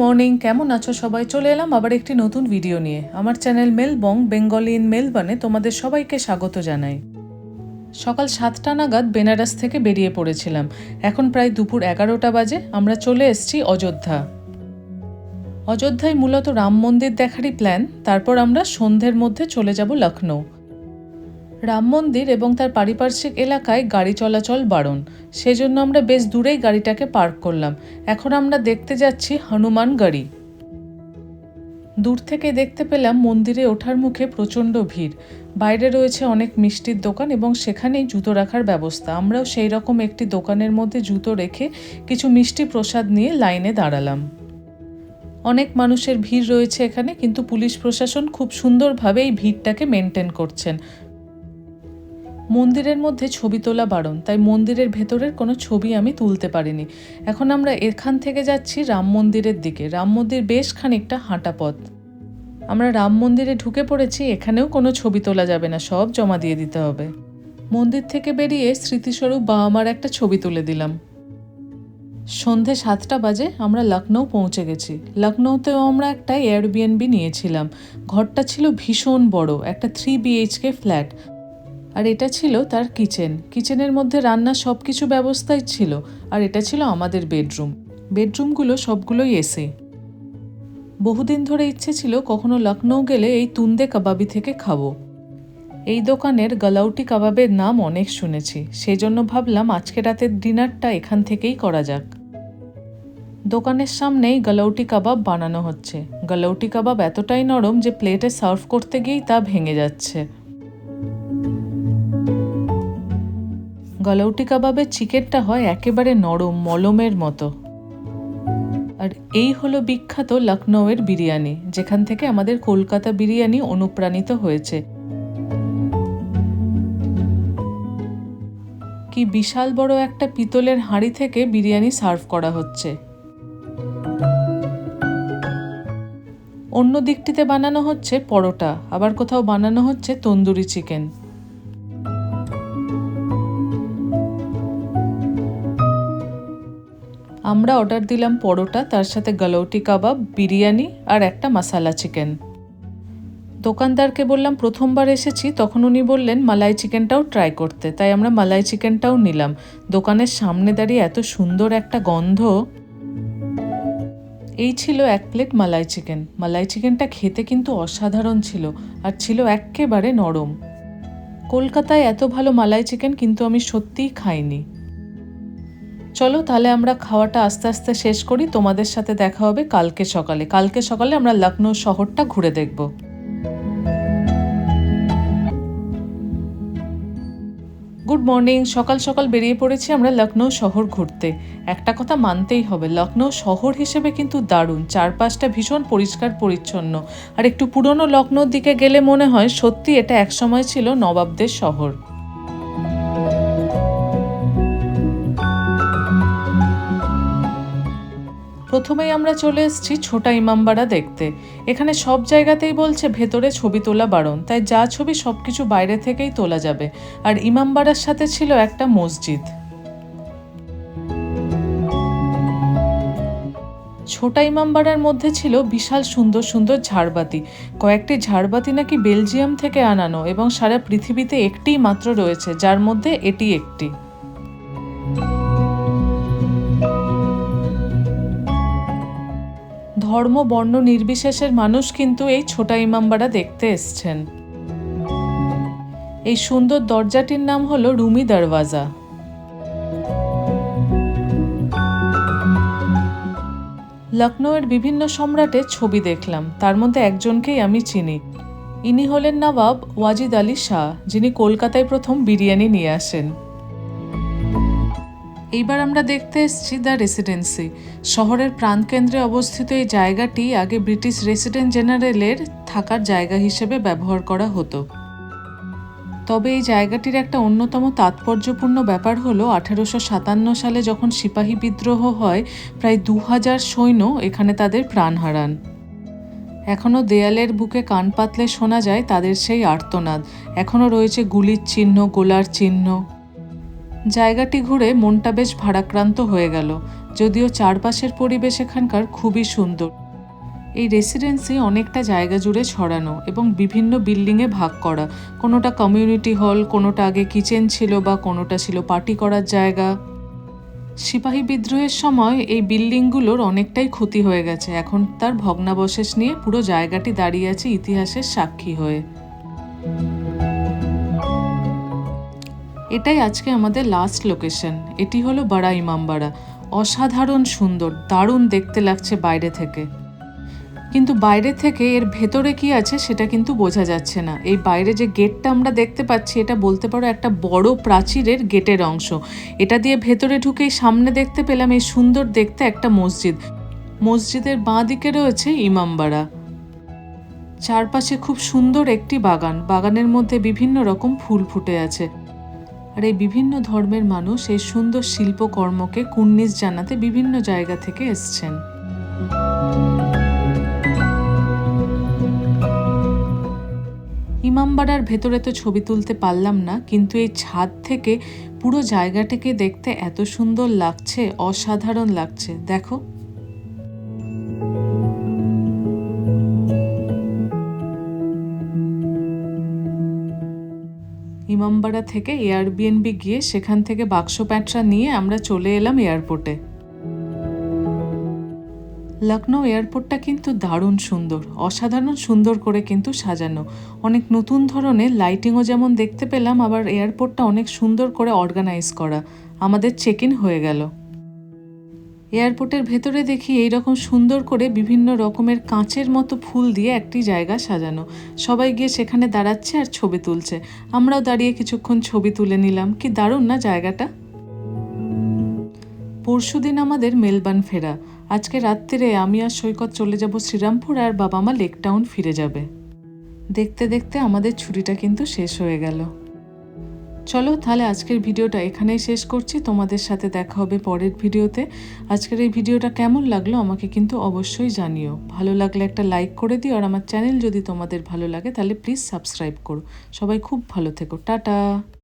Morning, কেমন আছো সবাই? চলে এলাম আবার একটি নতুন ভিডিও নিয়ে। আমার চ্যানেল মেলবং বেঙ্গলি ইন মেলবানে তোমাদের সবাইকে স্বাগত জানাই। সকাল সাতটা নাগাদ বেনারস থেকে বেরিয়ে পড়েছিলাম। এখন প্রায় দুপুর এগারোটা বাজে, আমরা চলে এসেছি অযোধ্যা। অযোধ্যায় মূলত রাম মন্দির দেখারই প্ল্যান তারপর আমরা সন্ধ্যের মধ্যে চলে যাব লখনৌ রাম মন্দির এবং তার পারিপার্শ্বিক এলাকায় গাড়ি চলাচল বারণ। সেজন্য আমরা বেশ দূরেই গাড়িটাকে পার্ক করলাম। এখন আমরা দেখতে যাচ্ছি হনুমান গাড়ি। দূর থেকে দেখতে পেলাম মন্দিরে ওঠার মুখে প্রচণ্ড ভিড়। বাইরে রয়েছে অনেক মিষ্টির দোকান এবং সেখানেই জুতো রাখার ব্যবস্থা। আমরাও সেই রকম একটি দোকানের মধ্যে জুতো রেখে কিছু মিষ্টি প্রসাদ নিয়ে লাইনে দাঁড়ালাম। অনেক মানুষের ভিড় রয়েছে এখানে, কিন্তু পুলিশ প্রশাসন খুব সুন্দরভাবে এই ভিড়টাকে মেনটেন করছেন। মন্দিরের মধ্যে ছবি তোলা বারণ, তাই মন্দিরের ভেতরের কোনো ছবি আমি তুলতে পারিনি। এখন আমরা এখান থেকে যাচ্ছি রাম মন্দিরের দিকে। রাম মন্দির বেশ খানিকটা হাঁটা পথ। আমরা রাম মন্দিরে ঢুকে পড়েছি, এখানেও কোনো ছবি তোলা যাবে না, সব জমা দিয়ে দিতে হবে। মন্দির থেকে বেরিয়ে স্মৃতিস্বরূপ বাবা মার একটা ছবি তুলে দিলাম। সন্ধে সাতটা বাজে, আমরা লখনৌ পৌঁছে গেছি। লখনৌতেও আমরা একটা এয়ারবিএনবি নিয়েছিলাম। ঘরটা ছিল ভীষণ বড়, একটা থ্রি বিএইচকে ফ্ল্যাট আর এটা ছিল তার কিচেন। কিচেনের মধ্যে রান্নার সব কিছু ব্যবস্থাই ছিল, আর এটা ছিল আমাদের বেডরুম। বেডরুমগুলো সবগুলোই এসে বহুদিন ধরে ইচ্ছে ছিল কখনো লখনৌ গেলে এই তুন্দে কাবাবি থেকে খাব। এই দোকানের গালাউটি কাবাবের নাম অনেক শুনেছি সেই জন্য ভাবলাম আজকে রাতের ডিনারটা এখান থেকেই করা যাক। দোকানের সামনেই গালাউটি কাবাব বানানো হচ্ছে। গালাউটি কাবাব এতটাই নরম যে প্লেটে সার্ভ করতে গিয়েই তা ভেঙে যাচ্ছে। গলাউটি কাবাবের চিকেনটা হয় একেবারে নরম, মলমের মতো। আর এই হলো বিখ্যাত লখনৌয়ের বিরিয়ানি, যেখান থেকে আমাদের কলকাতা বিরিয়ানি অনুপ্রাণিত হয়েছে। কি বিশাল বড় একটা পিতলের হাঁড়ি থেকে বিরিয়ানি সার্ভ করা হচ্ছে। অন্য দিকটিতে বানানো হচ্ছে পরোটা, আবার কোথাও বানানো হচ্ছে তন্দুরি চিকেন। আমরা অর্ডার দিলাম পরোটা, তার সাথে গালৌটি কাবাব, বিরিয়ানি আর একটা মশালা চিকেন দোকানদারকে বললাম, প্রথমবার এসেছি। তখন উনি বললেন, মালাই চিকেনটাও ট্রাই করতে। তাই আমরা মালাই চিকেনটাও নিলাম। দোকানের সামনে দাঁড়িয়ে এত সুন্দর একটা গন্ধ। এই ছিল এক প্লেট মালাই চিকেন মালাই চিকেনটা খেতে কিন্তু অসাধারণ ছিল আর ছিল একেবারে নরম। কলকাতায় এত ভালো মালাই চিকেন কিন্তু আমি সত্যিই খাইনি। চলো তাহলে আমরা খাওয়াটা আস্তে আস্তে শেষ করি। তোমাদের সাথে দেখা হবে কালকে সকালে। কালকে সকালে আমরা লখনৌ শহরটা ঘুরে দেখব। Good morning. সকাল সকাল বেরিয়ে পড়েছি আমরা লখনৌ শহর ঘুরতে। একটা কথা মানতেই হবে লখনৌ শহর হিসেবে কিন্তু দারুণ। চারপাশটা ভীষণ পরিষ্কার পরিচ্ছন্ন। আর একটু পুরনো লখনৌর দিকে গেলে মনে হয় সত্যি এটা একসময় ছিল নবাবদের শহর। প্রথমেই আমরা চলে এসেছি ছোটা ইমামবাড়া দেখতে। এখানে সব জায়গাতেই বলছে, ভেতরে ছবি তোলা বারণ। তাই যা ছবি সব কিছু বাইরে থেকেই তোলা যাবে। আর ইমামবাড়ার সাথে ছিল একটা মসজিদ। ছোটা ইমামবাড়ার মধ্যে ছিল বিশাল সুন্দর সুন্দর ঝাড়বাতি। কয়েকটি ঝাড়বাতি নাকি বেলজিয়াম থেকে আনানো এবং সারা পৃথিবীতে একটিই মাত্র রয়েছে, যার মধ্যে এটি একটি। ধর্ম, বর্ণ নির্বিশেষের মানুষ কিন্তু এই ছোটা ইমামবাড়া দেখতে এসছেন। এই সুন্দর দরজাটির নাম হলো রুমি দরওয়াজা। লখনৌয়ের বিভিন্ন সম্রাটের ছবি দেখলাম, তার মধ্যে একজনকেই আমি চিনি। ইনি হলেন নবাব ওয়াজিদ আলী শাহ, যিনি কলকাতায় প্রথম বিরিয়ানি নিয়ে আসেন। এইবার আমরা দেখতে এসেছি দ্য রেসিডেন্সি। শহরের প্রাণকেন্দ্রে অবস্থিত এই জায়গাটি আগে ব্রিটিশ রেসিডেন্ট জেনারেলের থাকার জায়গা হিসেবে ব্যবহার করা হতো। তবে এই জায়গাটির একটা অন্যতম তাৎপর্যপূর্ণ ব্যাপার হলো, আঠেরোশো সাতান্ন সালে যখন সিপাহী বিদ্রোহ হয়, প্রায় দু হাজার সৈন্য এখানে তাদের প্রাণ হারান। এখনও দেয়ালের বুকে কান পাতলে শোনা যায় তাদের সেই আর্তনাদ। এখনও রয়েছে গুলির চিহ্ন, গোলার চিহ্ন। জায়গাটি ঘুরে মনটা বেশ ভারাক্রান্ত হয়ে গেল, যদিও চারপাশের পরিবেশ এখানকার খুবই সুন্দর। এই রেসিডেন্সি অনেকটা জায়গা জুড়ে ছড়ানো এবং বিভিন্ন বিল্ডিংয়ে ভাগ করা। কোনোটা কমিউনিটি হল কোনোটা আগে কিচেন ছিল বা কোনোটা ছিল পার্টি করার জায়গা। সিপাহী বিদ্রোহের সময় এই বিল্ডিংগুলোর অনেকটাই ক্ষতি হয়ে গেছে। এখন তার ভগ্নাবশেষ নিয়ে পুরো জায়গাটি দাঁড়িয়ে আছে ইতিহাসের সাক্ষী হয়ে। এটাই আজকে আমাদের লাস্ট লোকেশন এটি হলো বাড়া ইমামবাড়া। অসাধারণ সুন্দর, দারুণ দেখতে লাগছে বাইরে থেকে। কিন্তু বাইরে থেকে এর ভেতরে কি আছে সেটা কিন্তু বোঝা যাচ্ছে না। এই বাইরে যে গেটটা আমরা দেখতে পাচ্ছি, এটা বলতে পারো একটা বড় প্রাচীরের গেটের অংশ। এটা দিয়ে ভেতরে ঢুকেই সামনে দেখতে পেলাম এই সুন্দর দেখতে একটা মসজিদ। মসজিদের বাঁ দিকে রয়েছে ইমামবাড়া। চারপাশে খুব সুন্দর একটি বাগান। বাগানের মধ্যে বিভিন্ন রকম ফুল ফুটে আছে। আর এই বিভিন্ন ধর্মের মানুষ এই সুন্দর শিল্পকর্মকে কুর্নিশ জানাতে বিভিন্ন জায়গা থেকে এসছেন। ইমামবাড়ার ভেতরে তো ছবি তুলতে পারলাম না, কিন্তু এই ছাদ থেকে পুরো জায়গাটাকে দেখতে এত সুন্দর লাগছে, অসাধারণ লাগছে। দেখো। ইমামবাড়া থেকে এয়ারবিএনবি গিয়ে সেখান থেকে বাক্স প্যাঁটরা নিয়ে আমরা চলে এলাম এয়ারপোর্টে। লখনৌ এয়ারপোর্টটা কিন্তু দারুণ সুন্দর, অসাধারণ সুন্দর করে কিন্তু সাজানো। অনেক নতুন ধরনের লাইটিংও যেমন দেখতে পেলাম, আবার এয়ারপোর্টটা অনেক সুন্দর করে অর্গানাইজ করা। আমাদের চেক ইন হয়ে গেল। এয়ারপোর্টের ভেতরে দেখি এই রকম সুন্দর করে বিভিন্ন রকমের কাঁচের মতো ফুল দিয়ে একটি জায়গা সাজানো। সবাই গিয়ে সেখানে দাঁড়াচ্ছে আর ছবি তুলছে। আমরাও দাঁড়িয়ে কিছুক্ষণ ছবি তুলে নিলাম। কি দারুণ না জায়গাটা? পরশুদিন আমাদের মেলবার্ন ফেরা। আজকে রাত্রিরে আমি আর সৈকত চলে যাব শ্রীরামপুর আর বাবা মা লেক টাউন ফিরে যাবে। দেখতে দেখতে আমাদের ছুটিটা কিন্তু শেষ হয়ে গেল। চলো তাহলে আজকের ভিডিওটা এখানেই শেষ করছি। তোমাদের সাথে দেখা হবে পরের ভিডিওতে। আজকের এই ভিডিওটা কেমন লাগল আমাকে কিন্তু অবশ্যই জানিও। ভালো লাগলে একটা লাইক করে দিও আর আমার চ্যানেল যদি তোমাদের ভালো লাগে তাহলে প্লিজ সাবস্ক্রাইব করো। সবাই খুব ভালো থেকো। টাটা!